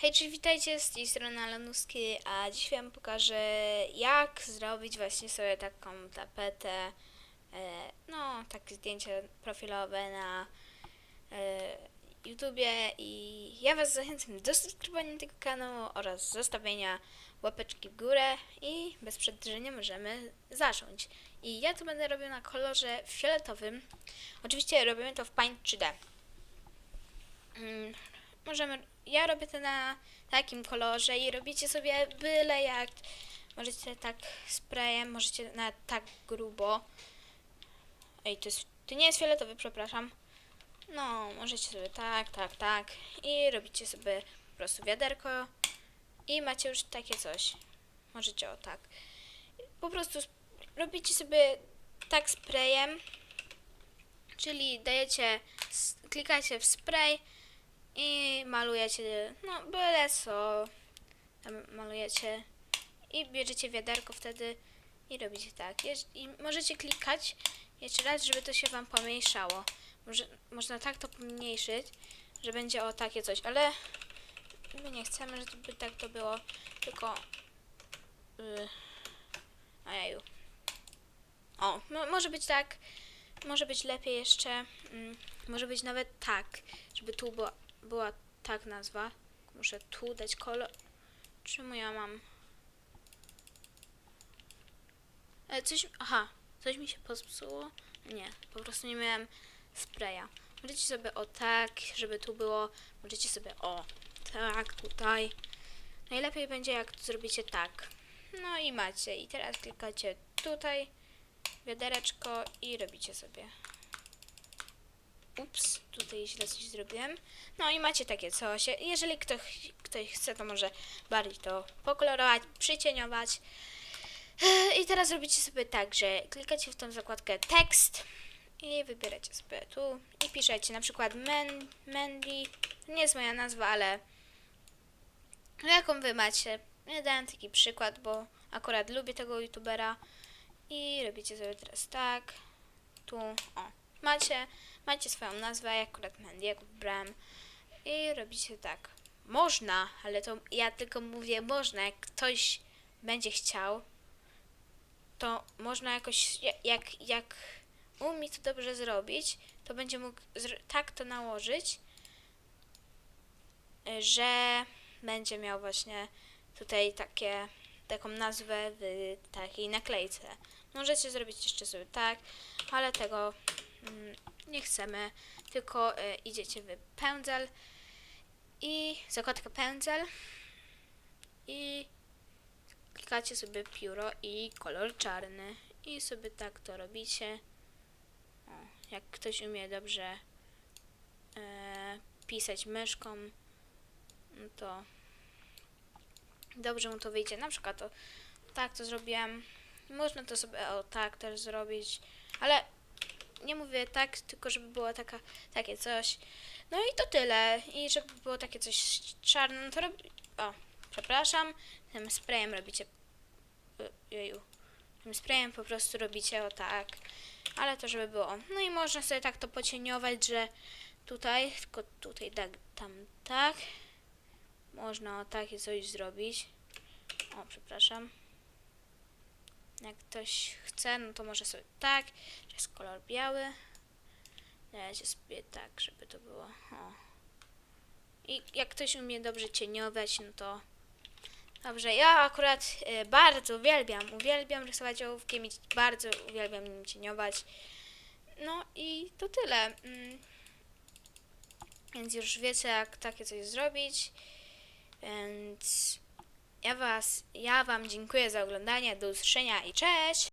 Hej, cześć, witajcie, z tej strony Alanuski, a dziś wam pokażę jak zrobić właśnie sobie taką tapetę, e, no takie zdjęcie profilowe na e, YouTubie i ja was zachęcam do subskrybowania tego kanału oraz zostawienia łapeczki w górę i bez przedłużenia możemy zacząć. I ja to będę robił na kolorze fioletowym. Oczywiście robimy to w Paint 3D. Możemy, ja robię to na takim kolorze i robicie sobie byle jak. Możecie tak sprayem, możecie na tak grubo. Ej, to jest, to nie jest fioletowy, przepraszam. No, możecie sobie tak, tak, tak i robicie sobie po prostu wiaderko i macie już takie coś. Możecie o tak. Po prostu robicie sobie tak sprayem, czyli dajecie, klikacie w spray i malujecie, no byle co tam malujecie i bierzecie wiaderko wtedy i robicie tak. I możecie klikać jeszcze raz, żeby to się Wam pomniejszało. Może, można tak to pomniejszyć, że będzie o takie coś, ale my nie chcemy, żeby tak to było, tylko yy, ojeju. O, mo- może być tak, może być lepiej jeszcze, mm, może być nawet tak, żeby tu była, była tak nazwa. Muszę tu dać kolor. Czemu ja mam? E, coś, aha, coś mi się popsuło? Nie, po prostu nie miałem spraya. Możecie sobie o tak, żeby tu było, możecie sobie o tak, tutaj. Najlepiej będzie jak zrobicie tak. No i macie. I teraz klikacie tutaj, wiadereczko i robicie sobie. Ups, tutaj źle coś zrobiłem. No i macie takie coś. Jeżeli ktoś, ktoś chce, to może bardziej to pokolorować, przycieniować. I teraz robicie sobie tak, że klikacie w tą zakładkę tekst i wybieracie sobie tu i piszecie na przykład Men, Mandy. Nie jest moja nazwa, ale jaką wy macie? Ja dałem taki przykład, bo akurat lubię tego youtubera i robicie sobie teraz tak. Tu, o, macie, macie swoją nazwę, ja akurat Mandy'ego wybrałem i robicie tak. Można, ale to ja tylko mówię można, jak ktoś będzie chciał, to można jakoś, ja- jak, jak umie to dobrze zrobić, to będzie mógł tak to nałożyć, że będzie miał właśnie tutaj takie, taką nazwę w takiej naklejce. Możecie zrobić jeszcze sobie tak, ale tego nie chcemy, tylko y, idziecie w pędzel i zakładkę pędzel i klikacie sobie pióro i kolor czarny i sobie tak to robicie. O, jak ktoś umie dobrze e, pisać myszką, no to dobrze mu to wyjdzie. Na przykład to tak to zrobiłem. Można to sobie o tak też zrobić, ale nie mówię tak, tylko żeby było taka, takie coś. No i to tyle. I żeby było takie coś czarne, no to robi... O, przepraszam. Tym sprayem robicie... y, Jeju. Tym sprayem po prostu robicie o tak. Ale to żeby było. No i można sobie tak to pocieniować, że tutaj, tylko tutaj tak, tam tak. Można o takie coś zrobić. O, przepraszam. Jak ktoś chce, no to może sobie tak. To jest kolor biały. Dajcie sobie tak, żeby to było. O. I jak ktoś umie dobrze cieniować, no to Dobrze, ja akurat e, bardzo uwielbiam, uwielbiam rysować ołówkiem i bardzo uwielbiam nim cieniować. No i to tyle. Mm. Więc już wiecie, jak takie coś zrobić. Więc ja was, ja wam dziękuję za oglądanie. Do usłyszenia i cześć!